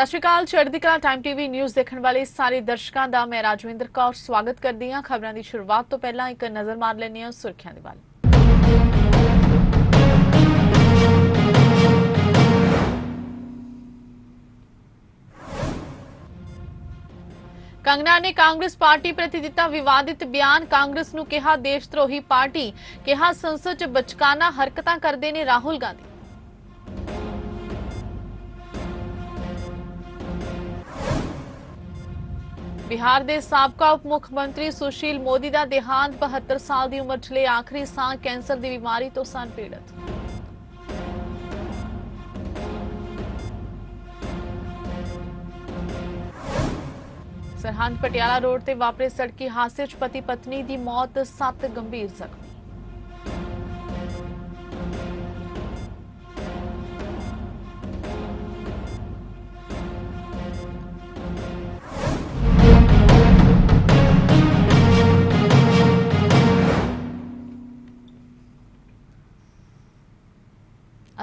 ਸਤਿ ਸ਼੍ਰੀ ਅਕਾਲ, ਚੜ੍ਹਦੀ ਕਲਾ ਟਾਈਮ ਟੀਵੀ ਨਿਊਜ਼ ਦੇਖਣ ਵਾਲੇ ਸਾਰੇ ਦਰਸ਼ਕਾਂ ਦਾ ਮੈਂ ਰਾਜਵਿੰਦਰ ਕੌਰ ਸਵਾਗਤ ਕਰਦੀ ਹਾਂ। ਖਬਰਾਂ ਦੀ ਸ਼ੁਰੂਆਤ ਤੋਂ ਪਹਿਲਾਂ ਇੱਕ ਨਜ਼ਰ ਮਾਰ ਲੈਂਦੇ ਹਾਂ ਸੁਰਖੀਆਂ ਦੇ ਵੱਲ। ਕੰਗਨਾ ਨੇ ਕਾਂਗਰਸ ਪਾਰਟੀ ਪ੍ਰਤੀ ਦਿੱਤਾ ਵਿਵਾਦਿਤ ਬਿਆਨ। ਕਾਂਗਰਸ ਨੂੰ ਕਿਹਾ, ਦੇਸ਼ ਧਰੋਹੀ ਪਾਰਟੀ। ਕਿਹਾ, ਸੰਸਦ 'ਚ ਬਚਕਾਨਾ ਹਰਕਤਾਂ ਕਰਦੇ ਨੇ ਰਾਹੁਲ ਗਾਂਧੀ। ਬਿਹਾਰ ਦੇ ਸਾਬਕਾ ਉਪ ਮੁੱਖ ਮੰਤਰੀ ਸੁਸ਼ੀਲ ਮੋਦੀ ਦਾ ਦੇਹਾਂਤ 72 ਸਾਲ ਦੀ ਉਮਰ 'ਚ ਲਈ ਆਖਰੀ ਸਾਹ ਕੈਂਸਰ ਦੀ ਬਿਮਾਰੀ ਤੋਂ ਸਨ ਪੀੜਤ ਸਰਹੰਦ ਪਟਿਆਲਾ ਰੋਡ ਤੇ ਵਾਪਰੇ ਸੜਕੀ ਹਾਦਸੇ 'ਚ ਪਤੀ ਪਤਨੀ ਦੀ ਮੌਤ ਸੱਤ ਗੰਭੀਰ ਜ਼ਖਮੀ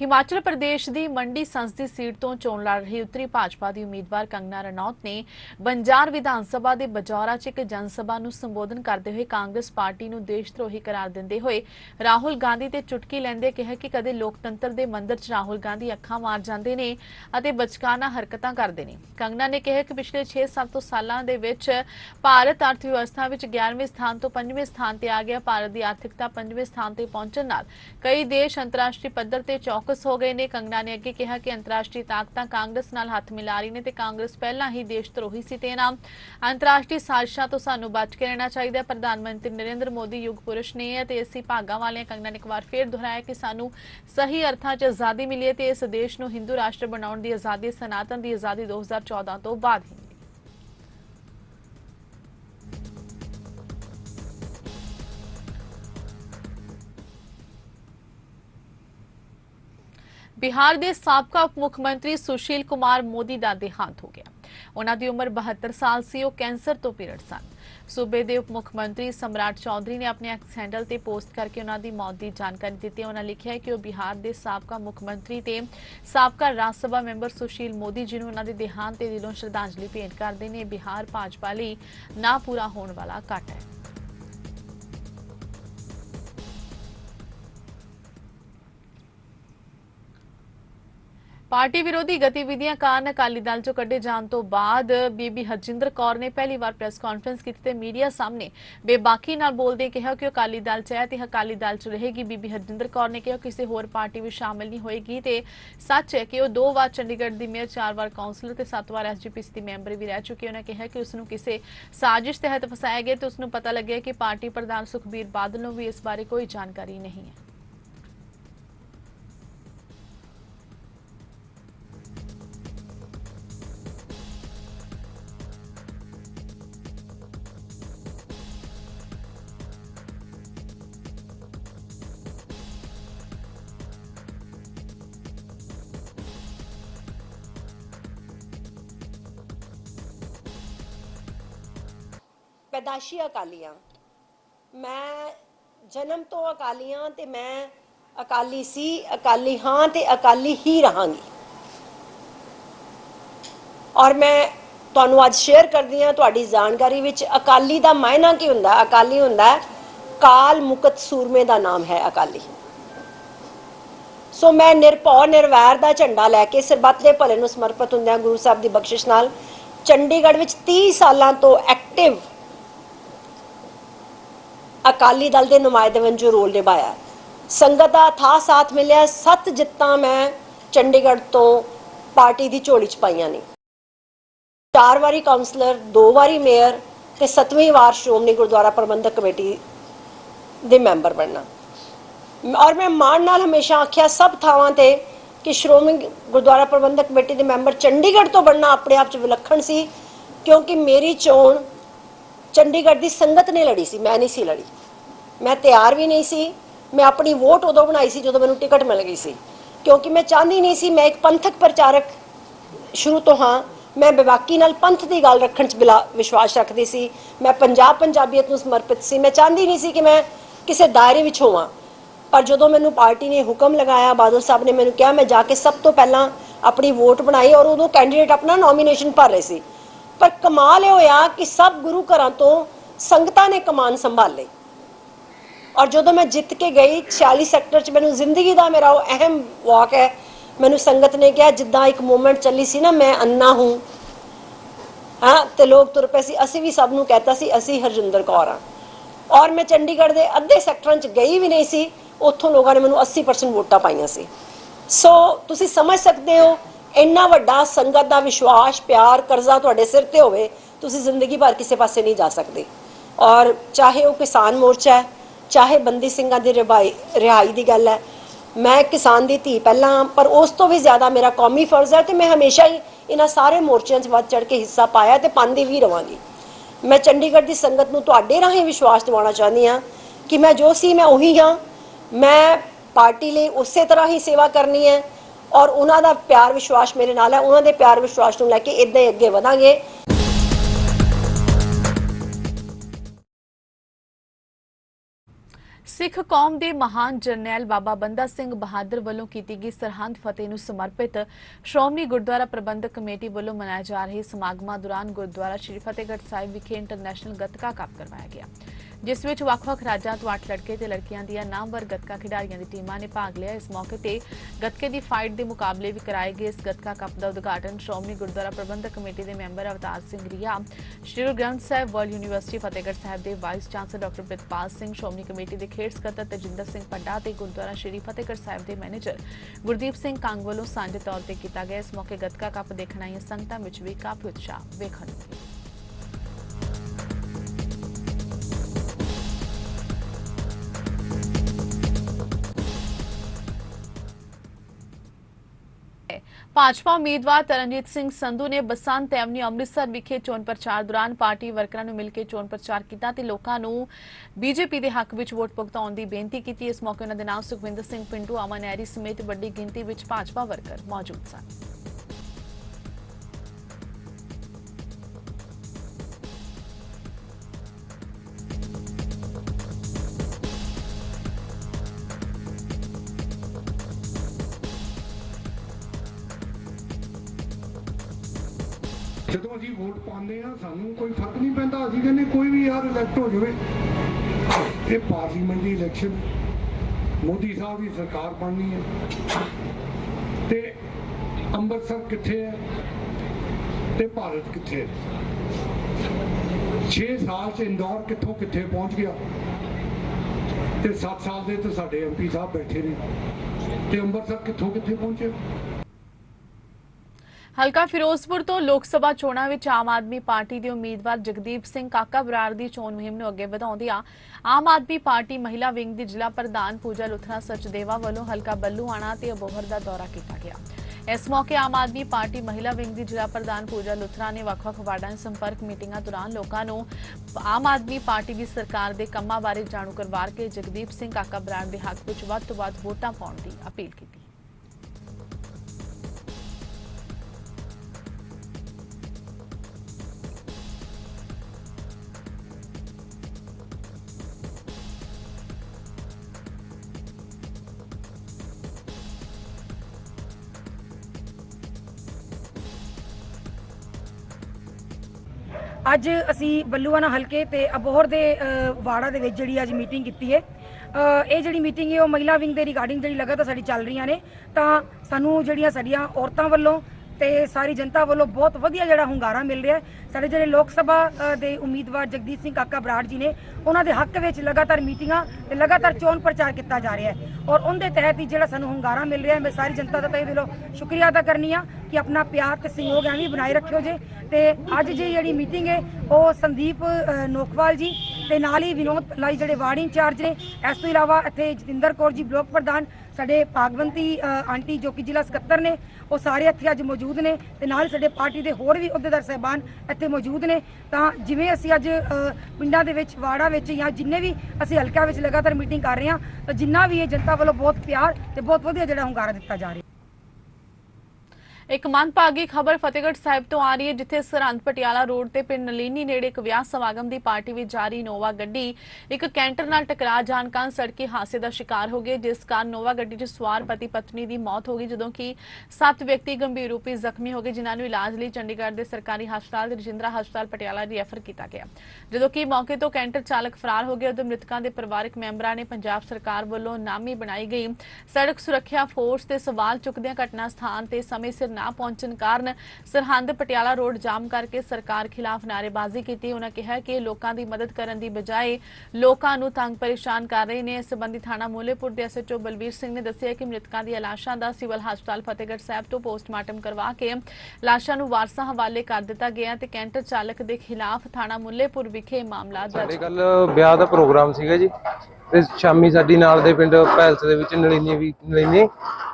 ਹਿਮਾਚਲ ਪ੍ਰਦੇਸ਼ ਦੀ ਮੰਡੀ ਸੰਸਦੀ ਸੀਟ ਤੋਂ ਚੋਣ ਲੜ ਰਹੀ ਉੱਤਰੀ ਭਾਜਪਾ ਦੀ ਉਮੀਦਵਾਰ ਕੰਗਨਾ ਰਣੌਤ ਨੇ ਬੰਜਾਰ ਵਿਧਾਨ ਸਭਾ ਦੇ ਬਜੌਰਾ 'ਚ ਇੱਕ ਜਨ ਸਭਾ ਨੂੰ ਸੰਬੋਧਨ ਕਰਦੇ ਹੋਏ ਕਾਂਗਰਸ ਪਾਰਟੀ ਨੂੰ ਦੇਸ਼ ਧਰੋਹੀ ਕਰਾਰ ਦਿੰਦੇ ਹੋਏ ਰਾਹੁਲ ਗਾਂਧੀ ਤੇ ਚੁਟਕੀ ਲੈਂਦੇ ਕਿਹਾ ਕਿ ਕਦੇ ਲੋਕਤੰਤਰ ਦੇ ਮੰਦਰ 'ਚ ਰਾਹੁਲ ਗਾਂਧੀ ਅੱਖਾਂ ਮਾਰ ਜਾਂਦੇ ਨੇ ਅਤੇ ਬਚਕਾਨਾ ਹਰਕਤਾਂ ਕਰਦੇ ਨੇ। ਕੰਗਨਾ ਨੇ ਕਿਹਾ ਕਿ ਪਿਛਲੇ 6-7 ਸਾਲਾਂ ਦੇ ਵਿੱਚ ਭਾਰਤ ਅਰਥ ਵਿਵਸਥਾ ਵਿੱਚ 11ਵੇਂ ਸਥਾਨ ਤੋਂ 5ਵੇਂ ਸਥਾਨ ਤੇ ਆ ਗਿਆ। ਭਾਰਤ ਦੀ ਆਰਥਿਕਤਾ 5ਵੇਂ ਸਥਾਨ ਤੇ ਪਹੁੰਚਣ ਨਾਲ ਕਈ ਦੇਸ਼ ਅੰਤਰਰਾਸ਼ਟਰੀ ਪੱਧਰ ਤੇ ਚੌਕਸ ਹੋ ਗਏ ਨੇ। ਕੰਗਨਾ ਨੇ ਅੱਗੇ ਕਿਹਾ ਕਿ ਅੰਤਰਰਾਸ਼ਟਰੀ ਤਾਕਤਾਂ ਕਾਂਗਰਸ ਨਾਲ ਹੱਥ ਮਿਲਾ ਰਹੀ ਨੇ ਤੇ ਕਾਂਗਰਸ ਪਹਿਲਾਂ ਹੀ ਦੇਸ਼ ਧਰੋਹੀ ਸੀ ਤੇ ਇਹਨਾਂ ਅੰਤਰਰਾਸ਼ਟਰੀ ਸਾਜ਼ਿਸ਼ਾਂ ਤੋਂ ਸਾਨੂੰ ਬਚ ਕੇ ਰਹਿਣਾ ਚਾਹੀਦਾ ਪ੍ਰਧਾਨ ਮੰਤਰੀ ਨਰਿੰਦਰ ਮੋਦੀ ਯੁੱਗ ਪੁਰਸ਼ ਨੇ ਹੈ ਤੇ ਅਸੀਂ ਭਾਗਾਂ ਵਾਲਿਆਂ ਕੰਗਨਾ ਨੇ ਇੱਕ ਵਾਰ ਫੇਰ ਦੁਹਰਾਇਆ ਕਿ ਸਾਨੂੰ ਸਹੀ ਅਰਥਾਂ 'ਚ ਆਜ਼ਾਦੀ ਮਿਲੀ ਹੈ ਤੇ ਇਸ ਦੇਸ਼ ਨੂੰ ਹਿੰਦੂ ਰਾਸ਼ਟਰ ਬਣਾਉਣ ਦੀ ਆਜ਼ਾਦੀ, ਸਨਾਤਨ ਦੀ ਆਜ਼ਾਦੀ 2014 ਤੋਂ ਬਾਅਦ ਹੀ। ਬਿਹਾਰ ਦੇ ਸਾਬਕਾ ਉਪ ਮੁੱਖ ਮੰਤਰੀ ਸੁਸ਼ੀਲ ਕੁਮਾਰ ਮੋਦੀ ਦਾ ਦੇਹਾਂਤ ਹੋ ਗਿਆ। ਉਹਨਾਂ ਦੀ ਉਮਰ 72 ਸਾਲ ਸੀ, ਉਹ ਕੈਂਸਰ ਤੋਂ ਪੀੜਤ ਸਨ। ਸੂਬੇ ਦੇ ਉਪ ਮੁੱਖ ਮੰਤਰੀ ਸਮਰਾਟ ਚੌਧਰੀ ਨੇ ਆਪਣੇ ਐਕਸ ਹੈਂਡਲ ਤੇ ਪੋਸਟ ਕਰਕੇ ਉਹਨਾਂ ਦੀ ਮੌਤ ਦੀ ਜਾਣਕਾਰੀ ਦਿੱਤੀ। ਉਹਨਾਂ ਲਿਖਿਆ ਹੈ ਕਿ ਉਹ ਬਿਹਾਰ ਦੇ ਸਾਬਕਾ ਮੁੱਖ ਮੰਤਰੀ ਤੇ ਸਾਬਕਾ ਰਾਜ ਸਭਾ ਮੈਂਬਰ ਸੁਸ਼ੀਲ ਮੋਦੀ ਜੀ ਨੂੰ ਉਹਨਾਂ ਦੇ ਦੇਹਾਂਤ ਤੇ ਦਿਲੋਂ ਸ਼ਰਧਾਂਜਲੀ ਭੇਂਟ ਕਰਦੇ ਨੇ। ਬਿਹਾਰ ਭਾਜਪਾ ਲਈ ਨਾ ਪੂਰਾ ਹੋਣ ਵਾਲਾ ਘਾਟਾ ਹੈ। ਪਾਰਟੀ ਵਿਰੋਧੀ ਗਤੀਵਿਧੀਆਂ ਕਾਰਨ ਅਕਾਲੀ ਦਲ ਚੋਂ ਕੱਢੇ ਜਾਣ ਤੋਂ ਬਾਅਦ ਬੀਬੀ ਹਰਜਿੰਦਰ ਕੌਰ ਨੇ ਪਹਿਲੀ ਵਾਰ ਪ੍ਰੈਸ ਕਾਨਫਰੰਸ ਕੀਤੀ ਤੇ ਮੀਡੀਆ ਸਾਹਮਣੇ ਬੇਬਾਕੀ ਨਾਲ ਬੋਲਦੇ ਕਿਹਾ ਕਿ ਉਹ ਅਕਾਲੀ ਦਲ ਚ ਹੈ ਤੇ ਅਕਾਲੀ ਦਲ ਚ ਰਹੇਗੀ ਬੀਬੀ ਹਰਜਿੰਦਰ ਕੌਰ ਨੇ ਕਿਹਾ ਕਿ ਕਿਸੇ ਹੋਰ ਪਾਰਟੀ ਵਿੱਚ ਸ਼ਾਮਲ ਨਹੀਂ ਹੋਏਗੀ ਤੇ ਸੱਚ ਹੈ ਕਿ ਉਹ ਦੋ ਵਾਰ ਚੰਡੀਗੜ੍ਹ ਦੀ ਮੇਅਰ, ਚਾਰ ਵਾਰ ਕਾਉਂਸਲਰ ਤੇ ਸੱਤ ਵਾਰ ਐਸਜੀਪੀਸੀ ਦੀ ਮੈਂਬਰ ਵੀ ਰਹਿ ਚੁੱਕੀ। ਉਹਨਾਂ ਕਿਹਾ ਕਿ ਉਸ ਨੂੰ ਕਿਸੇ ਸਾਜ਼ਿਸ਼ ਤਹਿਤ ਫਸਾਇਆ ਗਿਆ ਤੇ ਉਸ ਨੂੰ ਪਤਾ ਲੱਗਿਆ ਕਿ ਪਾਰਟੀ ਪ੍ਰਧਾਨ ਸੁਖਬੀਰ ਬਾਦਲ ਨੂੰ ਵੀ ਇਸ ਬਾਰੇ ਕੋਈ ਜਾਣਕਾਰੀ ਨਹੀਂ ਹੈ। ਪੈਦਾਸ਼ੀ ਅਕਾਲੀਆਂ। ਮੈਂ ਜਨਮ ਤੋਂ ਅਕਾਲੀਆਂ ਤੇ ਮੈਂ ਅਕਾਲੀ ਸੀ, ਅਕਾਲੀ ਹਾਂ ਤੇ ਅਕਾਲੀ ਹੀ ਰਹਾਂਗੀ। ਔਰ ਮੈਂ ਤੁਹਾਨੂੰ ਅੱਜ ਸ਼ੇਅਰ ਕਰਦੀ ਹਾਂ ਤੁਹਾਡੀ ਜਾਣਕਾਰੀ ਵਿੱਚ ਅਕਾਲੀ ਦਾ ਮਾਇਨਾ ਕੀ ਹੁੰਦਾ, ਅਕਾਲੀ ਹੁੰਦਾ ਕਾਲ ਮੁਕਤ ਸੂਰਮੇ ਦਾ ਨਾਮ ਹੈ ਅਕਾਲੀ। ਸੋ ਮੈਂ ਨਿਰਭਉ ਨਿਰਵੈਰ ਦਾ ਝੰਡਾ ਲੈ ਕੇ ਸਰਬੱਤ ਦੇ ਭਲੇ ਨੂੰ ਸਮਰਪਿਤ ਹੁੰਦਿਆਂ ਗੁਰੂ ਸਾਹਿਬ ਦੀ ਬਖਸ਼ਿਸ਼ ਨਾਲ ਚੰਡੀਗੜ੍ਹ ਵਿੱਚ 30 ਸਾਲਾਂ ਤੋਂ ਐਕਟਿਵ ਅਕਾਲੀ ਦਲ ਦੇ ਨੁਮਾਇੰਦੇ ਵਜੋਂ ਰੋਲ ਨਿਭਾਇਆ। ਸੰਗਤ ਦਾ ਥਾ ਸਾਥ ਮਿਲਿਆ। ਸੱਤ ਜਿੱਤਾਂ ਮੈਂ ਚੰਡੀਗੜ੍ਹ ਤੋਂ ਪਾਰਟੀ ਦੀ ਝੋਲੀ ਚ ਪਾਈਆਂ ਨੇ। ਚਾਰ ਵਾਰੀ ਕਾਉਂਸਲਰ ਦੋ ਵਾਰੀ ਮੇਅਰ ਤੇ ਸੱਤਵੀਂ ਵਾਰ ਸ਼੍ਰੋਮਣੀ ਗੁਰਦੁਆਰਾ ਪ੍ਰਬੰਧਕ ਕਮੇਟੀ ਦੇ ਮੈਂਬਰ ਬਣਨਾ। ਔਰ ਮੈਂ ਮਾਣ ਨਾਲ ਹਮੇਸ਼ਾ ਆਖਿਆ, ਸਭ ਥਾਵਾਂ ਤੇ ਕਿ ਸ਼੍ਰੋਮਣੀ ਗੁਰਦੁਆਰਾ ਪ੍ਰਬੰਧਕ ਕਮੇਟੀ ਦੇ ਮੈਂਬਰ ਚੰਡੀਗੜ੍ਹ ਤੋਂ ਬਣਨਾ ਆਪਣੇ ਆਪ 'ਚ ਵਿਲੱਖਣ ਸੀ, ਕਿਉਂਕਿ ਮੇਰੀ ਚੋਣ ਚੰਡੀਗੜ੍ਹ ਦੀ ਸੰਗਤ ਨੇ ਲੜੀ ਸੀ, ਮੈਂ ਨਹੀਂ ਸੀ ਲੜੀ। ਮੈਂ ਤਿਆਰ ਵੀ ਨਹੀਂ ਸੀ। ਮੈਂ ਆਪਣੀ ਵੋਟ ਉਦੋਂ ਬਣਾਈ ਸੀ ਜਦੋਂ ਮੈਨੂੰ ਟਿਕਟ ਮਿਲ ਗਈ ਸੀ। ਕਿਉਂਕਿ ਮੈਂ ਚਾਹੁੰਦੀ ਨਹੀਂ ਸੀ ਮੈਂ ਇੱਕ ਪੰਥਕ ਪ੍ਰਚਾਰਕ ਸ਼ੁਰੂ ਤੋਂ ਹਾਂ। ਮੈਂ ਬੇਬਾਕੀ ਨਾਲ ਪੰਥ ਦੀ ਗੱਲ ਰੱਖਣ 'ਚ ਬਿਲਾ ਵਿਸ਼ਵਾਸ ਰੱਖਦੀ ਸੀ। ਮੈਂ ਪੰਜਾਬ ਪੰਜਾਬੀਅਤ ਨੂੰ ਸਮਰਪਿਤ ਸੀ। ਮੈਂ ਚਾਹੁੰਦੀ ਨਹੀਂ ਸੀ ਕਿ ਮੈਂ ਕਿਸੇ ਦਾਇਰੇ ਵਿੱਚ ਹੋਵਾਂ। ਪਰ ਜਦੋਂ ਮੈਨੂੰ ਪਾਰਟੀ ਨੇ ਹੁਕਮ ਲਗਾਇਆ, ਬਾਦਲ ਸਾਹਿਬ ਨੇ ਮੈਨੂੰ ਕਿਹਾ, ਮੈਂ ਜਾ ਕੇ ਸਭ ਤੋਂ ਪਹਿਲਾਂ ਆਪਣੀ ਵੋਟ ਬਣਾਈ ਔਰ ਉਦੋਂ ਕੈਂਡੀਡੇਟ ਆਪਣਾ ਨੋਮੀਨੇਸ਼ਨ ਭਰ ਰਹੇ ਸੀ। ਪਰ ਕਮਾਲ ਇਹ ਹੋਇਆ ਕਿ ਸਭ ਗੁਰੂ ਘਰਾਂ ਤੋਂ ਸੰਗਤਾਂ ਨੇ ਕਮਾਨ ਸੰਭਾਲ। ਲਈ ਔਰ ਜਦੋਂ ਮੈਂ ਜਿੱਤ ਕੇ ਗਈ 46 ਸੈਕਟਰ 'ਚ, ਮੈਨੂੰ ਜ਼ਿੰਦਗੀ ਦਾ ਮੇਰਾ ਉਹ ਅਹਿਮ ਵਾਕ ਹੈ। ਮੈਨੂੰ ਸੰਗਤ ਨੇ ਕਿਹਾ, ਜਿੱਦਾਂ ਇੱਕ ਮੂਵਮੈਂਟ ਚੱਲੀ ਸੀ ਨਾ, ਮੈਂ ਅੰਨਾ ਹੂੰ। ਹਾਂ, ਤੇ ਲੋਕ ਤੁਰ ਪਏ ਸੀ। ਅਸੀਂ ਵੀ ਸਭ ਨੂੰ ਕਹਤਾ ਸੀ, ਅਸੀਂ ਹਰਜਿੰਦਰ ਕੌਰ ਹਾਂ। ਔਰ ਮੈਂ ਚੰਡੀਗੜ੍ਹ ਦੇ ਅੱਧੇ ਸੈਕਟਰਾਂ 'ਚ ਗਈ ਵੀ ਨਹੀਂ ਸੀ, ਉੱਥੋਂ ਲੋਕਾਂ ਨੇ ਮੈਨੂੰ 80% ਵੋਟਾਂ ਪਾਈਆਂ ਸੀ। ਸੋ ਤੁਸੀਂ ਸਮਝ ਸਕਦੇ ਹੋ, ਇੰਨਾ ਵੱਡਾ ਸੰਗਤ ਦਾ ਵਿਸ਼ਵਾਸ, ਪਿਆਰ, ਕਰਜ਼ਾ ਤੁਹਾਡੇ ਸਿਰ ਤੇ ਹੋਵੇ, ਤੁਸੀਂ ਜ਼ਿੰਦਗੀ ਭਰ ਕਿਸੇ ਪਾਸੇ ਨਹੀਂ ਜਾ ਸਕਦੇ। ਔਰ ਚਾਹੇ ਉਹ ਕਿਸਾਨ ਮੋਰਚਾ ਹੈ ਚਾਹੇ ਬੰਦੀ ਸਿੰਘਾਂ ਦੀ ਰਿਹਾਈ ਰਿਹਾਈ ਦੀ ਗੱਲ ਹੈ, ਮੈਂ ਕਿਸਾਨ ਦੀ ਧੀ ਪਹਿਲਾਂ, ਪਰ ਉਸ ਤੋਂ ਵੀ ਜ਼ਿਆਦਾ ਮੇਰਾ ਕੌਮੀ ਫਰਜ਼ ਹੈ ਤੇ ਮੈਂ ਹਮੇਸ਼ਾ ਹੀ ਇਹਨਾਂ ਸਾਰੇ ਮੋਰਚਿਆਂ 'ਚ ਵੱਧ ਚੜ ਕੇ ਹਿੱਸਾ ਪਾਇਆ ਤੇ ਪਾਉਂਦੀ ਵੀ ਰਵਾਂਗੀ। ਮੈਂ ਚੰਡੀਗੜ੍ਹ ਦੀ ਸੰਗਤ ਨੂੰ ਤੁਹਾਡੇ ਰਾਹੀਂ ਵਿਸ਼ਵਾਸ ਦਿਵਾਉਣਾ ਚਾਹੁੰਦੀ ਹਾਂ ਕਿ ਮੈਂ ਜੋ ਸੀ ਮੈਂ ਉਹੀ ਹਾਂ। ਮੈਂ ਪਾਰਟੀ ਲਈ ਉਸੇ ਤਰ੍ਹਾਂ ਹੀ ਸੇਵਾ ਕਰਨੀ ਹੈ ਔਰ ਉਹਨਾਂ ਦਾ ਪਿਆਰ ਵਿਸ਼ਵਾਸ ਮੇਰੇ ਨਾਲ ਹੈ, ਉਹਨਾਂ ਦੇ ਪਿਆਰ ਵਿਸ਼ਵਾਸ ਨੂੰ ਲੈ ਕੇ ਇਦਾਂ ਹੀ ਅੱਗੇ ਵਧਾਂਗੇ। ਸਿੱਖ ਕੌਮ ਦੇ ਮਹਾਨ ਜਰਨੈਲ ਬਾਬਾ ਬੰਦਾ ਸਿੰਘ ਬਹਾਦਰ ਵੱਲੋਂ ਕੀਤੀ ਗਈ ਸਰਹੰਦ ਫਤਿਹ ਨੂੰ ਸਮਰਪਿਤ ਸ਼੍ਰੋਮਣੀ ਗੁਰਦੁਆਰਾ ਪ੍ਰਬੰਧਕ ਕਮੇਟੀ ਵੱਲੋਂ ਮਨਾਏ ਜਾ ਰਹੇ ਸਮਾਗਮਾਂ ਦੌਰਾਨ ਗੁਰਦੁਆਰਾ ਸ਼੍ਰੀ ਫਤਿਹਗੜ੍ਹ ਸਾਹਿਬ ਵਿਖੇ ਇੰਟਰਨੈਸ਼ਨਲ ਗੱਤਕਾ ਕੱਪ ਕਰਵਾਇਆ ਗਿਆ। ਜਿਸ ਵਿੱਚ ਵੱਖ-ਵੱਖ ਰਾਜਾਂ ਤੋਂ 8 ਲੜਕੇ ਤੇ ਲੜਕੀਆਂ ਦੀਆਂ ਨਾਮਵਰ ਗੱਤਕਾ ਖਿਡਾਰੀਆਂ ਦੀ ਟੀਮਾਂ ਨੇ ਭਾਗ ਲਿਆ। ਇਸ ਮੌਕੇ ਤੇ ਗੱਤਕੇ ਦੀ ਫਾਈਟ ਦੇ ਮੁਕਾਬਲੇ ਵੀ ਕਰਾਏ ਗਏ। ਇਸ ਗੱਤਕਾ ਕੱਪ ਦਾ ਉਦਘਾਟਨ ਸ਼੍ਰੋਮਣੀ ਗੁਰਦੁਆਰਾ ਪ੍ਰਬੰਧਕ ਕਮੇਟੀ ਦੇ member Avtar Singh Riar, Shri Guru Granth Sahib world university Fatehgarh Sahib ਦੇ vice chancellor doctor Pritpal Singh, Shiromani committee ਦੇ ਖੇਡ ਸਕੱਤਰ ਤਜਿੰਦਰ ਸਿੰਘ ਪੱਡਾ ਤੇ ਗੁਰਦੁਆਰਾ ਸ਼੍ਰੀ ਫਤਿਹਗੜ੍ਹ ਸਾਹਿਬ ਦੇ ਮੈਨੇਜਰ ਗੁਰਦੀਪ ਸਿੰਘ ਕੰਗ ਵੱਲੋਂ ਸਾਂਝੇ ਤੌਰ ਤੇ ਕੀਤਾ ਗਿਆ। ਇਸ ਮੌਕੇ ਗੱਤਕਾ ਕੱਪ ਦੇਖਣ ਆਈਆਂ ਸੰਗਤਾਂ ਵਿੱਚ ਵੀ ਕਾਫੀ ਉਤਸ਼ਾਹ ਵੇਖਣ ਨੂੰ ਮਿਲਿਆ ਭਾਜਪਾ ਉਮੀਦਵਾਰ ਤਰਨਜੀਤ ਸਿੰਘ ਸੰਧੂ ਨੇ ਬਸੰਤ ਐਵਨਿਊ ਅੰਮ੍ਰਿਤਸਰ ਵਿਖੇ ਚੋਣ ਪ੍ਰਚਾਰ ਦੌਰਾਨ ਪਾਰਟੀ ਵਰਕਰਾਂ ਨੂੰ ਮਿਲ ਕੇ ਚੋਣ ਪ੍ਰਚਾਰ ਕੀਤਾ ਤੇ ਲੋਕਾਂ ਨੂੰ ਬੀਜੇਪੀ ਦੇ ਹੱਕ ਵਿੱਚ ਵੋਟ ਭੁਗਤਾਉਣ ਦੀ ਬੇਨਤੀ ਕੀਤੀ। ਇਸ ਮੌਕੇ ਉਹਨਾਂ ਦੇ ਨਾਲ ਸੁਖਵਿੰਦਰ ਸਿੰਘ ਪਿੰਟੂ ਅਮਨ ਐਰੀ ਸਮੇਤ ਵੱਡੀ ਗਿਣਤੀ ਵਿੱਚ ਭਾਜਪਾ ਵਰਕਰ ਮੌਜੂਦ ਸਨ। ਜਦੋਂ ਅਸੀਂ ਵੋਟ ਪਾਉਂਦੇ ਆ ਸਾਨੂੰ ਕੋਈ ਫ਼ਰਕ ਨਹੀਂ ਪੈਂਦਾ। ਅਸੀਂ ਕਹਿੰਦੇ ਕੋਈ ਵੀ ਯਾਰ ਇਲੈਕਟ ਹੋ ਜਾਵੇ। ਇਹ ਪਾਰਲੀਮੈਂਟ ਦੀ ਇਲੈਕਸ਼ਨ ਮੋਦੀ ਸਾਹਿਬ ਦੀ ਸਰਕਾਰ ਬਣਨੀ ਹੈ। ਤੇ ਅੰਮ੍ਰਿਤਸਰ ਕਿੱਥੇ ਹੈ? ਤੇ ਭਾਰਤ ਕਿੱਥੇ ਹੈ? 6 ਸਾਲ ਚ ਇੰਦੌਰ ਕਿੱਥੋਂ ਕਿੱਥੇ ਪਹੁੰਚ ਗਿਆ? ਤੇ 7 ਸਾਲ ਦੇ ਤੇ ਸਾਡੇ ਐਮਪੀ ਸਾਹਿਬ ਬੈਠੇ ਨੇ। ਤੇ ਅੰਮ੍ਰਿਤਸਰ ਕਿੱਥੋਂ ਕਿੱਥੇ ਪਹੁੰਚੇ? ਹਲਕਾ ਫਿਰੋਜ਼ਪੁਰ ਤੋਂ ਲੋਕ ਸਭਾ ਚੋਣਾਂ ਵਿੱਚ ਆਮ ਆਦਮੀ ਪਾਰਟੀ ਦੇ ਉਮੀਦਵਾਰ ਜਗਦੀਪ ਸਿੰਘ ਕਾਕਾ ਬਰਾੜ ਦੀ ਚੋਣ ਮੁਹਿੰਮ ਨੂੰ ਅੱਗੇ ਵਧਾਉਂਦਿਆਂ ਆਮ ਆਦਮੀ ਪਾਰਟੀ ਮਹਿਲਾ ਵਿੰਗ ਦੀ ਜ਼ਿਲ੍ਹਾ ਪ੍ਰਧਾਨ ਪੂਜਾ ਲੁਥਰਾ ਸਚਦੇਵਾ ਵੱਲੋਂ ਹਲਕਾ ਬੱਲੂਆਣਾ ਤੇ ਅਬੋਹਰ ਦਾ ਦੌਰਾ ਕੀਤਾ ਗਿਆ। ਇਸ ਮੌਕੇ ਆਮ ਆਦਮੀ ਪਾਰਟੀ ਮਹਿਲਾ ਵਿੰਗ ਦੀ ਜ਼ਿਲ੍ਹਾ ਪ੍ਰਧਾਨ ਪੂਜਾ ਲੁਥਰਾ ਨੇ ਵੱਖ-ਵੱਖ ਵਾਰਡਾਂ ਸੰਪਰਕ ਮੀਟਿੰਗਾਂ ਦੌਰਾਨ ਲੋਕਾਂ ਨੂੰ ਆਮ ਆਦਮੀ ਪਾਰਟੀ ਦੀ ਸਰਕਾਰ ਦੇ ਕੰਮਾਂ ਬਾਰੇ ਜਾਣੂ ਕਰਵਾ ਕੇ ਜਗਦੀਪ ਸਿੰਘ ਕਾਕਾ ਬਰਾੜ ਦੇ ਹੱਕ ਵਿੱਚ ਵੱਧ ਤੋਂ ਵੱਧ ਵੋਟਾਂ ਪਾਉਣ ਦੀ ਅਪੀਲ ਕੀਤੀ। ਅੱਜ ਅਸੀਂ ਬੱਲੂਆਣਾ ਹਲਕੇ ਤੇ ਅਬੋਹਰ ਦੇ ਵਾੜਾ ਦੇ ਵਿੱਚ ਜਿਹੜੀ ਅੱਜ ਮੀਟਿੰਗ ਕੀਤੀ ਹੈ ਇਹ ਜਿਹੜੀ ਮੀਟਿੰਗ ਹੈ ਉਹ ਮਹਿਲਾ ਵਿੰਗ ਦੇ ਰਿਗਾਰਡਿੰਗ ਜਿਹੜੀ ਲਗਾਤਾਰ ਸਾਡੀ ਚੱਲ ਰਹੀਆਂ ਨੇ। ਤਾਂ ਸਾਨੂੰ ਜਿਹੜੀਆਂ ਸਾਡੀਆਂ ਔਰਤਾਂ ਵੱਲੋਂ ਤੇ ਸਾਰੀ ਜਨਤਾ ਵੱਲੋਂ ਬਹੁਤ ਵਧੀਆ ਜਿਹੜਾ ਹੁੰਗਾਰਾ ਮਿਲ ਰਿਹਾ ਸਾਡੇ ਜਿਹੜੇ ਲੋਕ ਸਭਾ ਦੇ ਉਮੀਦਵਾਰ ਜਗਦੀਪ ਸਿੰਘ ਕਾਕਾ ਬਰਾੜ ਜੀ ਨੇ ਉਹਨਾਂ ਦੇ ਹੱਕ ਵਿੱਚ ਲਗਾਤਾਰ ਮੀਟਿੰਗਾਂ ਤੇ ਲਗਾਤਾਰ ਚੋਣ ਪ੍ਰਚਾਰ ਕੀਤਾ ਜਾ ਰਿਹਾ ਹੈ। ਔਰ ਉਹਦੇ ਤਹਿਤ ਹੀ ਜਿਹੜਾ ਸਾਨੂੰ ਹੁੰਗਾਰਾ ਮਿਲ ਰਿਹਾ ਮੈਂ ਸਾਰੀ ਜਨਤਾ ਦਾ ਤਹਿ ਦਿਲੋਂ ਸ਼ੁਕਰੀਆ ਅਦਾ ਕਰਨੀ ਆ ਕਿ ਆਪਣਾ ਪਿਆਰ ਤੇ ਸਹਿਯੋਗ ਐਵੇਂ ਬਣਾਈ ਰੱਖਿਓ ਜੇ। ਤੇ ਅੱਜ ਜੀ ਜਿਹੜੀ ਮੀਟਿੰਗ ਹੈ ਉਹ ਸੰਦੀਪ ਅ, ਨੋਕਵਾਲ ਜੀ ਤੇ ਨਾਲ ਹੀ ਵਿਨੋਦ ਲਾਈ ਜਿਹੜੇ ਵਾਰਡ ਇੰਚਾਰਜ ਨੇ। ਇਸ ਤੋਂ ਇਲਾਵਾ ਇੱਥੇ ਜਤਿੰਦਰ ਕੌਰ ਜੀ ਬਲਾਕ ਪ੍ਰਧਾਨ ਸਾਡੇ ਭਾਗਵੰਤੀ ਆਂਟੀ ਜੋ ਕਿ ਜ਼ਿਲ੍ਹਾ ਸਕੱਤਰ ਨੇ, ਉਹ ਸਾਰੇ ਇੱਥੇ ਅੱਜ ਮੌਜੂਦ ਨੇ ਤੇ ਨਾਲ ਹੀ ਸਾਡੇ ਪਾਰਟੀ ਦੇ ਹੋਰ ਵੀ ਅਹੁਦੇਦਾਰ ਸਹਿਬਾਨ ਇੱਥੇ ਮੌਜੂਦ ਨੇ। ਤਾਂ ਜਿਵੇਂ ਅਸੀਂ ਅੱਜ ਪਿੰਡਾਂ ਦੇ ਵਿੱਚ, ਵਾਰਡਾਂ ਵਿੱਚ ਜਾਂ ਜਿੰਨੇ ਵੀ ਅਸੀਂ ਹਲਕਿਆਂ ਵਿੱਚ ਲਗਾਤਾਰ ਮੀਟਿੰਗ ਕਰ ਰਹੇ ਹਾਂ, ਤਾਂ ਜਿੰਨਾ ਵੀ ਇਹ ਜਨਤਾ ਵੱਲੋਂ ਬਹੁਤ ਪਿਆਰ ਤੇ ਬਹੁਤ ਵਧੀਆ ਜਿਹੜਾ ਹੁੰਗਾਰਾ ਦਿੱਤਾ ਜਾ ਰਿਹਾ। ਇੱਕ ਮੰਦਭਾਗੀ ਖਬਰ ਫਤਿਹਗੜ੍ਹ ਸਾਹਿਬ ਤੋਂ ਆ ਰਹੀ ਹੈ, ਜਿੱਥੇ ਸਰਹੰਦ ਪਟਿਆਲਾ ਰੋਡ ਤੇ ਪਿੰਡ ਨਲੀਨੀ ਨੇੜੇ ਇੱਕ ਵਿਆਹ ਸਮਾਗਮ ਦੀ ਪਾਰਟੀ ਵਿੱਚ ਜਾਰੀ ਨੋਵਾ ਗੱਡੀ ਇੱਕ ਕੈਂਟਰ ਨਾਲ ਟਕਰਾ ਜਾਣ ਕਾਰਨ ਸੜਕੀ ਹਾਦਸੇ ਦਾ ਸ਼ਿਕਾਰ ਹੋ ਗਏ ਜਿਸ ਕਾਰਨ ਨੋਵਾ ਗੱਡੀ 'ਚ ਸਵਾਰ ਪਤੀ ਪਤਨੀ ਦੀ ਮੌਤ ਹੋ ਗਈ, ਜਦੋਂ ਕਿ ਸੱਤ ਵਿਅਕਤੀ ਗੰਭੀਰ ਰੂਪ ਵਿੱਚ ਜ਼ਖਮੀ ਹੋ ਗਏ, ਜਿਨ੍ਹਾਂ ਨੂੰ ਇਲਾਜ ਲਈ ਚੰਡੀਗੜ੍ਹ ਦੇ ਸਰਕਾਰੀ ਹਸਪਤਾਲ ਰਜਿੰਦਰਾ ਹਸਪਤਾਲ ਪਟਿਆਲਾ ਰੈਫਰ ਕੀਤਾ ਗਿਆ। ਜਦੋਂ ਕਿ ਮੌਕੇ ਤੋਂ ਕੈਂਟਰ ਚਾਲਕ ਫਰਾਰ ਹੋ ਗਿਆ, ਉਦੋਂ ਮ੍ਰਿਤਕਾਂ ਦੇ ਪਰਿਵਾਰਕ ਮੈਂਬਰਾਂ ਨੇ ਪੰਜਾਬ ਸਰਕਾਰ ਵੱਲੋਂ ਨਾਮੀ ਬਣਾਈ ਗਈ ਸੜਕ ਸੁਰੱਖਿਆ ਫੋਰਸ ਤੇ ਸਵਾਲ ਚੁੱਕਦਿਆਂ ਘਟਨਾ ਸਥਾਨ ਤੇ ਸਮੇਂ ਸਿਰ ਨਾ ਪਹੁੰਚਣ ਕਾਰਨ ਸਰਹੰਦ ਪਟਿਆਲਾ ਰੋਡ ਜਾਮ ਕਰਕੇ ਸਰਕਾਰ ਖਿਲਾਫ ਨਾਅਰੇਬਾਜ਼ੀ ਕੀਤੀ। ਉਹਨਾਂ ਕਿਹਾ ਕਿ ਲੋਕਾਂ ਦੀ ਮਦਦ ਕਰਨ ਦੀ ਬਜਾਏ ਲੋਕਾਂ ਨੂੰ ਤੰਗ ਪਰੇਸ਼ਾਨ ਕਰ ਰਹੇ ਨੇ। ਇਸ ਸੰਬੰਧੀ ਥਾਣਾ ਮੂਲੇਪੁਰ ਦੇ ਐਸਐਚਓ ਬਲਬੀਰ ਸਿੰਘ ਨੇ ਦੱਸਿਆ ਕਿ ਮ੍ਰਿਤਕਾਂ ਦੀਆਂ ਲਾਸ਼ਾਂ ਦਾ ਸਿਵਲ ਹਸਪਤਾਲ ਫਤਿਹਗੜ੍ਹ ਸਾਹਿਬ ਤੋਂ ਪੋਸਟਮਾਰਟਮ ਕਰਵਾ ਕੇ ਲਾਸ਼ਾਂ ਨੂੰ ਵਾਰਸਾਂ ਹਵਾਲੇ ਕਰ ਦਿੱਤਾ ਗਿਆ ਤੇ ਕੈਂਟਰ ਚਾਲਕ ਦੇ ਖਿਲਾਫ ਥਾਣਾ ਮੁੱਲੇਪੁਰ ਵਿਖੇ ਮਾਮਲਾ ਦਰਜ ਸਾਡੇ ਕੱਲ ਵਿਆਹ ਦਾ ਪ੍ਰੋਗਰਾਮ ਸੀਗਾ ਜੀ। ਤੇ ਸ਼ਾਮੀ ਸਾਡੀ ਨਾਲ ਦੇ ਪਿੰਡ ਪੈਲਸ ਦੇ ਵਿੱਚ ਨਲੀਨੀ ਵੀ ਨਲੀਨੀ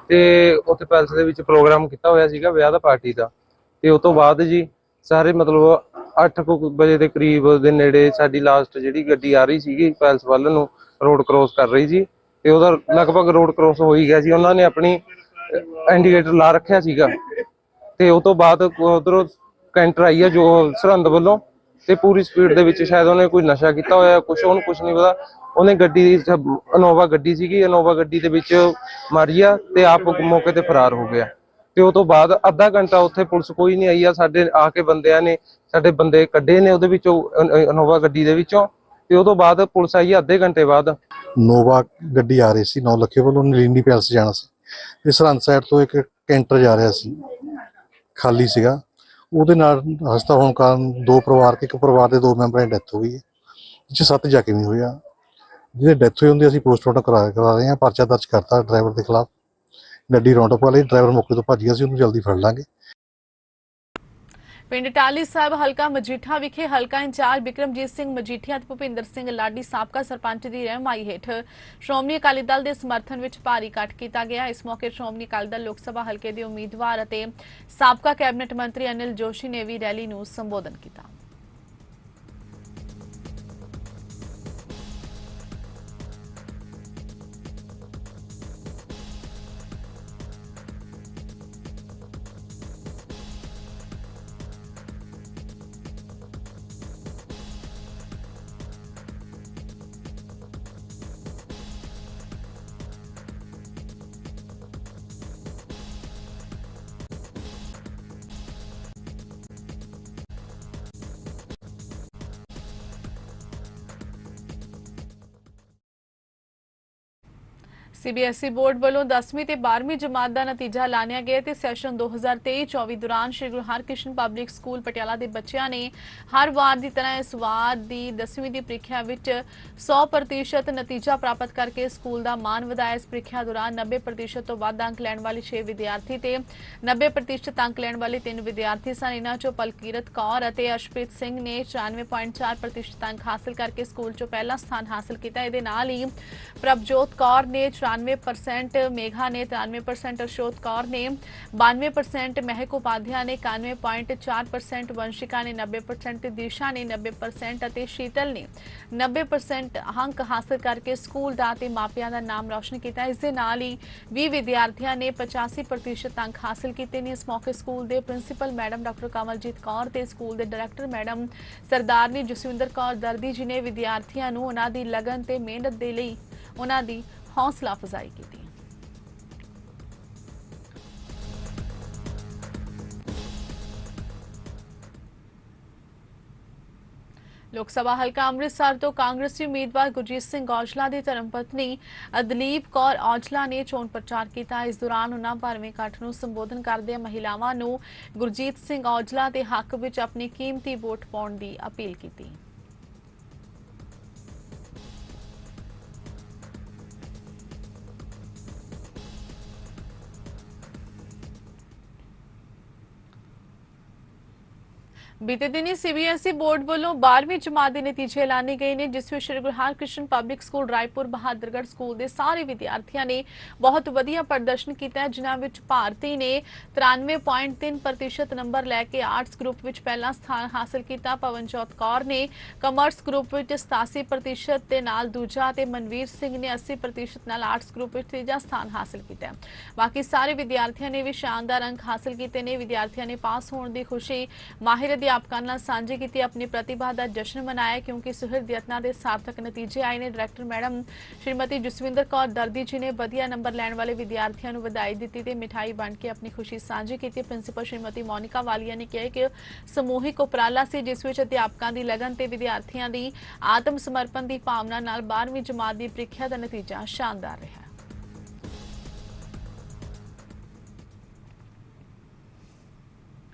ਤੇ ਉੱਥੇ ਪੈਲਸ ਦੇ ਵਿੱਚ ਪ੍ਰੋਗਰਾਮ ਕੀਤਾ ਹੋਇਆ ਸੀਗਾ, ਵਿਆਹ ਦਾ ਪਾਰਟੀ ਦਾ। ਤੇ ਉਸ ਤੋਂ ਬਾਅਦ ਜੀ ਸਾਰੇ ਮਤਲਬ 8 ਵਜੇ ਦੇ ਕਰੀਬ ਦੇ ਨੇੜੇ ਸਾਡੀ ਲਾਸਟ ਜਿਹੜੀ ਗੱਡੀ ਆ ਰਹੀ ਸੀਗੀ ਪੈਲਸ ਵੱਲ ਨੂੰ ਰੋਡ ਕ੍ਰੋਸ ਕਰ ਰਹੀ ਸੀ। ਤੇ ਉਹਦਾ ਲਗਭਗ ਰੋਡ ਕ੍ਰੋਸ ਹੋ ਹੀ ਗਿਆ ਸੀ। ਉਹਨਾਂ ਨੇ ਆਪਣੀ ਇੰਡੀਕੇਟਰ ਲਾ ਰੱਖਿਆ ਸੀਗਾ। ਤੇ ਉਸ ਤੋਂ ਬਾਅਦ ਉਧਰੋਂ ਕੈਂਟਰ ਆਈ ਆ ਜੋ ਸਰਹੰਦ ਵੱਲੋਂ। ਤੇ ਪੂਰੀ ਸਪੀਡ ਦੇ ਵਿੱਚ ਸ਼ਾਇਦ ਉਹਨੇ ਕੋਈ ਨਸ਼ਾ ਕੀਤਾ ਹੋਇਆ, ਕੁਛ ਉਹਨੂੰ ਕੁਛ ਨਹੀਂ ਪਤਾ। ਉਹਨੇ ਗੱਡੀ ਇਨੋਵਾ ਗੱਡੀ ਸੀਗੀ ਇਨੋਵਾ ਗੱਡੀ ਦੇ ਵਿੱਚ ਮਾਰੀ ਤੇ ਆਪ ਮੌਕੇ ਤੇ ਫਰਾਰ ਹੋ ਗਿਆ। ਤੇ ਉਹ ਤੋਂ ਬਾਅਦ ਅੱਧਾ ਘੰਟਾ ਉੱਥੇ ਪੁਲਿਸ ਕੋਈ ਨਹੀਂ ਆਈ ਆ, ਸਾਡੇ ਆ ਕੇ ਬੰਦਿਆਂ ਨੇ, ਸਾਡੇ ਬੰਦੇ ਕੱਢੇ ਨੇ ਉਹਦੇ ਵਿੱਚੋਂ ਇਨੋਵਾ ਗੱਡੀ ਦੇ ਵਿੱਚੋਂ। ਤੇ ਉਹ ਤੋਂ ਬਾਅਦ ਪੁਲਿਸ ਆਈ ਅੱਧੇ ਘੰਟੇ ਬਾਅਦ। ਨੋਵਾ ਗੱਡੀ ਆ ਰਹੀ ਸੀ, ਨੌ ਲੱਖੇ ਵੱਲੋਂ ਨਲੀਨੀ ਪੈਲਸ ਜਾਣਾ ਸੀ। ਤੇ ਸਰਹੰਦ ਸਾਈਡ ਤੋਂ ਇੱਕ ਕੈਂਟਰ ਜਾ ਰਿਹਾ ਸੀ, ਖਾਲੀ ਸੀਗਾ। ਉਹਦੇ ਨਾਲ ਹਸਤਾ ਹੋਣ ਕਾਰਨ ਦੋ ਪਰਿਵਾਰ ਤੇ ਇੱਕ ਪਰਿਵਾਰ ਦੇ ਦੋ ਮੈਂਬਰਾਂ ਦੀ ਡੈਥ ਹੋ ਗਈ ਹੈ। ਜਿਸ ਸੱਤ ਜ਼ਖਮੀ ਹੋਇਆ। ਜਿਹਦੇ ਡੈਥ ਹੋਈ ਹੁੰਦੀ ਅਸੀਂ ਪੋਸਟਮਾਰਟਮ ਕਰਾ ਕਰਾ ਰਹੇ ਹਾਂ, ਪਰਚਾ ਦਰਜ ਕਰਤਾ ਡਰਾਈਵਰ ਦੇ ਖਿਲਾਫ। ਗੱਡੀ ਰੌਂਡ ਅਪ ਵਾਲੀ ਡਰਾਈਵਰ ਮੌਕੇ ਤੋਂ ਭੱਜ ਗਿਆ ਸੀ, ਉਹਨੂੰ ਜਲਦੀ ਫੜ ਲਾਂਗੇ। ਪਿੰਡ ਟਾਲੀ ਸਾਹਿਬ, ਹਲਕਾ ਮਜੀਠਾ ਵਿਖੇ ਹਲਕਾ ਇੰਚਾਰਜ ਬਿਕਰਮਜੀਤ ਸਿੰਘ ਮਜੀਠੀਆ ਤੇ ਭੁਪਿੰਦਰ ਸਿੰਘ ਲਾਡੀ ਸਾਬਕਾ ਸਰਪੰਚ ਦੀ ਰਹਿਨੁਮਾਈ ਹੇਠ ਸ਼੍ਰੋਮਣੀ ਅਕਾਲੀ ਦਲ ਦੇ ਸਮਰਥਨ ਵਿੱਚ ਭਾਰੀ ਇਕੱਠ ਕੀਤਾ ਗਿਆ। ਇਸ ਮੌਕੇ ਸ਼੍ਰੋਮਣੀ ਅਕਾਲੀ ਦਲ ਲੋਕ ਸਭਾ ਹਲਕੇ ਦੇ ਉਮੀਦਵਾਰ ਅਤੇ ਸਾਬਕਾ ਕੈਬਨਿਟ ਮੰਤਰੀ ਅਨਿਲ ਜੋਸ਼ੀ ਨੇ ਵੀ ਰੈਲੀ ਨੂੰ ਸੰਬੋਧਨ ਕੀਤਾ। ਸੀਬੀਐਸਈ ਬੋਰਡ ਵੱਲੋਂ 10ਵੀਂ ਤੇ 12ਵੀਂ ਜਮਾਤ ਦਾ ਨਤੀਜਾ ਐਲਾਨਿਆ ਗਿਆ ਤੇ ਸੈਸ਼ਨ 2023-24 ਦੌਰਾਨ ਸ਼੍ਰੀ ਗੁਰੂ ਹਰਕ੍ਰਿਸ਼ਨ ਪਬਲਿਕ ਸਕੂਲ ਪਟਿਆਲਾ ਦੇ ਬੱਚਿਆਂ ਨੇ ਹਰ ਵਾਰ ਦੀ ਤਰ੍ਹਾਂ ਇਸ ਵਾਰ ਦੀ 10ਵੀਂ ਦੀ ਪ੍ਰੀਖਿਆ ਵਿੱਚ 100% ਨਤੀਜਾ ਪ੍ਰਾਪਤ ਕਰਕੇ ਸਕੂਲ ਦਾ ਮਾਣ ਵਧਾਇਆ। ਇਸ ਪ੍ਰੀਖਿਆ ਦੌਰਾਨ 90% ਤੋਂ ਵੱਧ ਅੰਕ ਲੈਣ ਵਾਲੇ 6 ਵਿਦਿਆਰਥੀ ਤੇ 90% ਅੰਕ ਲੈਣ ਵਾਲੇ 3 ਵਿਦਿਆਰਥੀ ਸਨ। ਇਹਨਾਂ ਚੋਂ ਪਲਕੀਰਤ ਕੌਰ ਅਤੇ ਅਸ਼ਪ੍ਰੀਤ ਸਿੰਘ ਨੇ 94.4% ਅੰਕ ਹਾਸਲ ਕਰਕੇ ਸਕੂਲ ਚੋਂ ਪਹਿਲਾ ਸਥਾਨ ਹਾਸਲ ਕੀਤਾ। ਇਹਦੇ ਨਾਲ ਹੀ ਪ੍ਰਭਜੋਤ ਕੌਰ ਨੇ 94% ਮੇਘਾ ਨੇ 93% ਅਸ਼ੋਤ ਕੌਰ ਨੇ 92% ਮਹਿਕ ਉਪਾਧਿਆ ਨੇ 91.4% ਵੰਸ਼ਿਕਾ ਨੇ 90% ਤੇ ਦਿਸ਼ਾ ਨੇ 90% ਅਤੇ ਸ਼ੀਤਲ ਨੇ 90% ਅੰਕ ਹਾਸਲ ਕਰਕੇ ਸਕੂਲ ਦਾ ਤੇ ਮਾਪਿਆਂ ਦਾ ਨਾਮ ਰੌਸ਼ਨ ਕੀਤਾ ਇਸ ਦੇ ਨਾਲ ਹੀ 20 ਵਿਦਿਆਰਥੀਆਂ ਨੇ 85% ਅੰਕ ਹਾਸਲ ਕੀਤੇ ਨੇ ਇਸ ਮੌਕੇ ਸਕੂਲ ਦੇ principal madam doctor Kamaljit Kaur ਤੇ ਸਕੂਲ ਦੇ ਡਾਇਰੈਕਟਰ ਮੈਡਮ ਸਰਦਾਰਨੀ ਜਸਵਿੰਦਰ ਕੌਰ ਦਰਦੀ ਜੀ ਨੇ ਵਿਦਿਆਰਥੀਆਂ ਨੂੰ ਉਹਨਾਂ ਦੀ ਲਗਨ ਤੇ ਮਿਹਨਤ ਦੇ ਲਈ ਉਹਨਾਂ ਦੀ ਹੌਸਲਾ ਅਫਜ਼ਾਈ ਕੀਤੀ ਲੋਕ ਸਭਾ ਹਲਕਾ ਅੰਮ੍ਰਿਤਸਰ ਤੋਂ ਕਾਂਗਰਸੀ ਉਮੀਦਵਾਰ ਗੁਰਜੀਤ ਸਿੰਘ ਔਜਲਾ ਦੀ ਧਰਮਪਤਨੀ ਅਦਲੀਪ ਕੌਰ ਔਜਲਾ ਨੇ ਚੋਣ ਪ੍ਰਚਾਰ ਕੀਤਾ। ਇਸ ਦੌਰਾਨ ਉਹਨਾਂ ਭਰਵੇਂ ਇਕੱਠ ਨੂੰ ਸੰਬੋਧਨ ਕਰਦਿਆਂ ਮਹਿਲਾਵਾਂ ਨੂੰ ਗੁਰਜੀਤ ਸਿੰਘ ਔਜਲਾ ਦੇ ਹੱਕ ਵਿੱਚ ਆਪਣੀ ਕੀਮਤੀ ਵੋਟ ਪਾਉਣ ਦੀ ਅਪੀਲ ਕੀਤੀ। ਬੀਤੇ ਦਿਨੀ ਸੀਬੀਐਸਈ ਬੋਰਡ ਵੱਲੋਂ 12ਵੀਂ ਜਮਾਤ ਦੇ ਨਤੀਜੇ ਐਲਾਨੇ ਗਏ ਨੇ ਜਿਸ ਵਿੱਚ Shri Guru Harkrishan public school Raipur Bahadurgarh school ਦੇ ਸਾਰੇ ਵਿਦਿਆਰਥੀਆਂ ਨੇ ਬਹੁਤ ਵਧੀਆ ਪ੍ਰਦਰਸ਼ਨ ਕੀਤਾ ਹੈ, ਜਿਨ੍ਹਾਂ ਵਿੱਚ ਭਾਰਤੀ ਨੇ 93.3% ਨੰਬਰ ਲੈ ਕੇ ਆਰਟਸ ਗਰੁੱਪ ਵਿੱਚ ਪਹਿਲਾ ਸਥਾਨ ਹਾਸਲ ਕੀਤਾ ਪਵਨਜੋਤ ਕੌਰ ਨੇ ਕਮਰਸ ਗਰੁੱਪ ਵਿੱਚ 87% ਦੇ ਨਾਲ ਦੂਜਾ ਤੇ ਮਨਵੀਰ ਸਿੰਘ ਨੇ 80% ਨਾਲ ਆਰਟਸ ਗਰੁੱਪ ਵਿੱਚ ਤੀਜਾ ਸਥਾਨ ਹਾਸਲ ਕੀਤਾ ਹੈ। ਬਾਕੀ ਸਾਰੇ ਵਿਦਿਆਰਥੀਆਂ ਨੇ ਵੀ ਸ਼ਾਨਦਾਰ ਅੰਕ ਹਾਸਲ ਕੀਤੇ ਨੇ ਵਿਦਿਆਰਥੀਆਂ ਨੇ ਪਾਸ ਹੋਣ ਦੀ ਖੁਸ਼ੀ ਮਾਹਿਰ ਅਧਿਆਪਕਾਂ ਨਾਲ ਸਾਂਝੀ ਕੀਤੀ, ਆਪਣੀ ਪ੍ਰਤਿਭਾ ਦਾ ਜਸ਼ਨ ਮਨਾਇਆ, ਕਿਉਂਕਿ ਸੁਹਿਰਦ ਯਤਨਾਂ ਦੇ ਸਾਰਥਕ ਨਤੀਜੇ ਆਏ ਨੇ। ਡਾਇਰੈਕਟਰ ਮੈਡਮ ਸ਼੍ਰੀਮਤੀ ਜਸਵਿੰਦਰ ਕੌਰ ਦਰਦੀ ਜੀ ਨੇ ਵਧੀਆ ਨੰਬਰ ਲੈਣ ਵਾਲੇ ਵਿਦਿਆਰਥੀਆਂ ਨੂੰ ਵਧਾਈ ਦਿੱਤੀ ਤੇ ਮਿਠਾਈ ਵੰਡ ਕੇ ਆਪਣੀ ਖੁਸ਼ੀ ਸਾਂਝੀ ਕੀਤੀ। ਪ੍ਰਿੰਸੀਪਲ ਸ਼੍ਰੀਮਤੀ ਮੋਨਿਕਾ ਵਾਲੀਆ ਨੇ ਕਿਹਾ ਕਿ ਸਮੂਹਿਕ ਉਪਰਾਲਾ ਸੀ, ਜਿਸ ਵਿੱਚ ਅਧਿਆਪਕਾਂ ਦੀ ਲਗਨ ਤੇ ਵਿਦਿਆਰਥੀਆਂ ਦੀ ਆਤਮ ਸਮਰਪਣ ਦੀ ਭਾਵਨਾ ਨਾਲ 12ਵੀਂ ਜਮਾਤ ਦੀ ਪ੍ਰੀਖਿਆ ਦਾ ਨਤੀਜਾ ਸ਼ਾਨਦਾਰ ਰਿਹਾ।